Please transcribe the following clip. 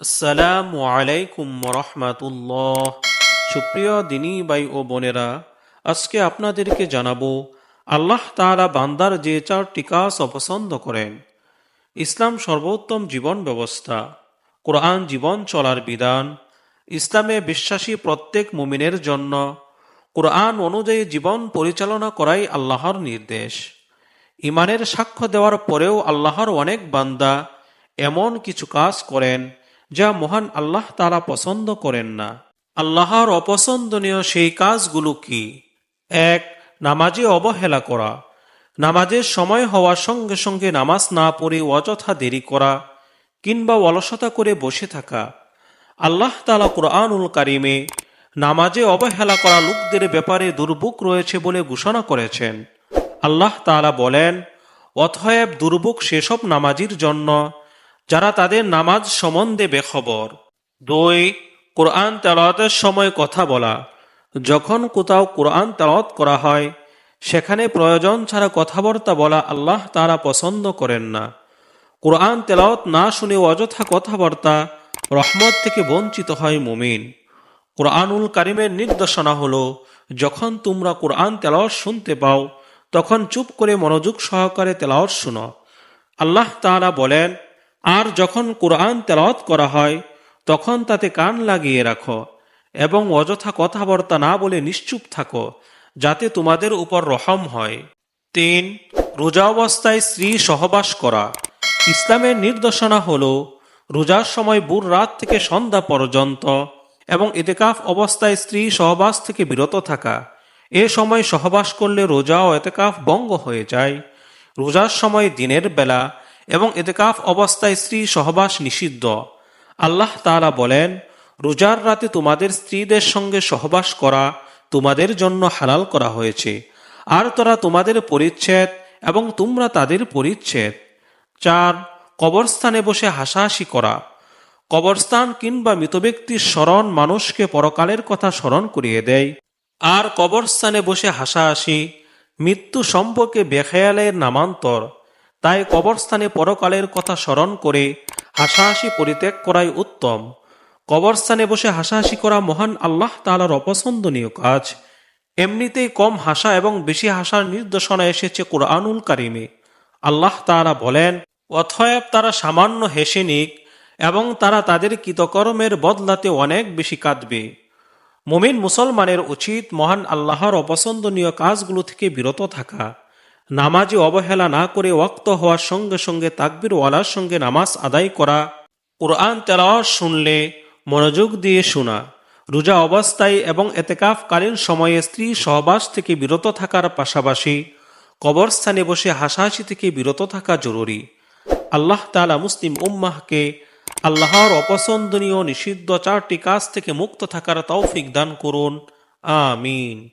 আসসালামু আলাইকুম রহমাতুল্লাহ সুপ্রিয় দিনী ভাই ও বোনেরা, আজকে আপনাদেরকে জানাব, আল্লাহ তাআলা বান্দার যে চারটি কাজ অপছন্দ করেন। ইসলাম সর্বোত্তম জীবন ব্যবস্থা, কোরআন জীবন চলার বিধান, ইসলামে বিশ্বাসী প্রত্যেক মুমিনের জন্য, কোরআন অনুযায়ী জীবন পরিচালনা করাই আল্লাহর নির্দেশ। ইমানের সাক্ষ্য দেওয়ার পরেও আল্লাহর অনেক বান্দা এমন কিছু কাজ করেন যা মহান আল্লাহ তারা পছন্দ করেন না। আল্লাহর অপছন্দনীয় সেই কাজগুলো কি? এক, নামাজে অবহেলা করা। নামাজের সময় হওয়ার সঙ্গে সঙ্গে নামাজ না পড়ে অযথা দেরি করা কিংবা অলসতা করে বসে থাকা। আল্লাহ তালা কুরআনুল কারিমে নামাজে অবহেলা করা লোকদের ব্যাপারে দুর্ভোগ রয়েছে বলে ঘোষণা করেছেন। আল্লাহ তাআলা বলেন অথয়েব দুর্ভোগ সেসব নামাজির জন্য যারা তাদের নামাজ সম্বন্ধে বেখবর। দুই, কোরআন তেলাওয়াতের সময় কথা বলা। যখন কোথাও কোরআন তেলাওয়াত করা হয়, সেখানে প্রয়োজন ছাড়া কথাবার্তা বলা আল্লাহ তারা পছন্দ করেন না। কোরআন তেলাওয়াত না শুনে অযথা কথাবার্তা রহমত থেকে বঞ্চিত হয় মুমিন। কোরআনুল কারিমের নির্দেশনা হলো, যখন তোমরা কোরআন তেলাওয়াত শুনতে পাও, তখন চুপ করে মনোযোগ সহকারে তেলাওয়াত শুনো। আল্লাহ তাআলা বলেন আর যখন কোরআন তেলাওয়াত করা হয়, তখন তাতে কান লাগিয়ে রাখো এবং অযথা কথাবার্তা না বলে নিশ্চুপ থাকো, যাতে তোমাদের উপর রহম হয়। তিন রোজা অবস্থায় স্ত্রী সহবাস করা। ইসলামের নির্দেশনা হল, রোজার সময় বুর রাত থেকে সন্ধ্যা পর্যন্ত এবং এতেকাফ অবস্থায় স্ত্রী সহবাস থেকে বিরত থাকা। এ সময় সহবাস করলে রোজা ও এতেকাফ ভঙ্গ হয়ে যায়। রোজার সময় দিনের বেলা এবং এতেকাফ অবস্থায় স্ত্রী সহবাস নিষিদ্ধ। আল্লাহ তাআলা বলেন, রোজার রাতে তোমাদের স্ত্রীদের সঙ্গে সহবাস করা তোমাদের জন্য হালাল করা হয়েছে। আর তোরা তোমাদের পরিচ্ছেদ এবং তোমরা তাদের পরিচ্ছেদ। চার, কবরস্থানে বসে হাসাহাসি করা। কবরস্থান কিংবা মৃত ব্যক্তির স্মরণ মানুষকে পরকালের কথা স্মরণ করিয়ে দেয়। আর কবরস্থানে বসে হাসাহাসি, মৃত্যু সম্পর্কে বেখেয়ালের নামান্তর। তাই কবরস্থানে পরকালের কথা স্মরণ করে হাসাহাসি পরিত্যাগ করাই উত্তম। কবরস্থানে বসে হাসাহাসি করা মহান আল্লাহ তালার অপছন্দনীয় কাজ। এমনিতেই কম হাসা এবং বেশি হাসার নির্দেশনা এসেছে কোরআনুল কারিমে। আল্লাহ তাআলা বলেন অথয়েব তারা সামান্য হেসে নিক এবং তারা তাদের কৃতকর্মের বদলাতে অনেক বেশি কাঁদবে। মুমিন মুসলমানের উচিত মহান আল্লাহর অপছন্দনীয় কাজগুলো থেকে বিরত থাকা। নামাজে অবহেলা না করে ওয়াক্ত হওয়ার সঙ্গে সঙ্গে তাকবির ওয়ালার সঙ্গে নামাজ আদায় করা, কোরআন তেলাওয়াত শুনলে মনোযোগ দিয়ে শোনা, রোজা অবস্থায় এবং এতেকাফকালীন সময়ে স্ত্রী সহবাস থেকে বিরত থাকার পাশাপাশি কবরস্থানে বসে হাসাহাসি থেকে বিরত থাকা জরুরি। আল্লাহ তালা মুসলিম উম্মাহকে আল্লাহর অপছন্দনীয় নিষিদ্ধ চারটি কাজ থেকে মুক্ত থাকার তৌফিক দান করুন। আমিন।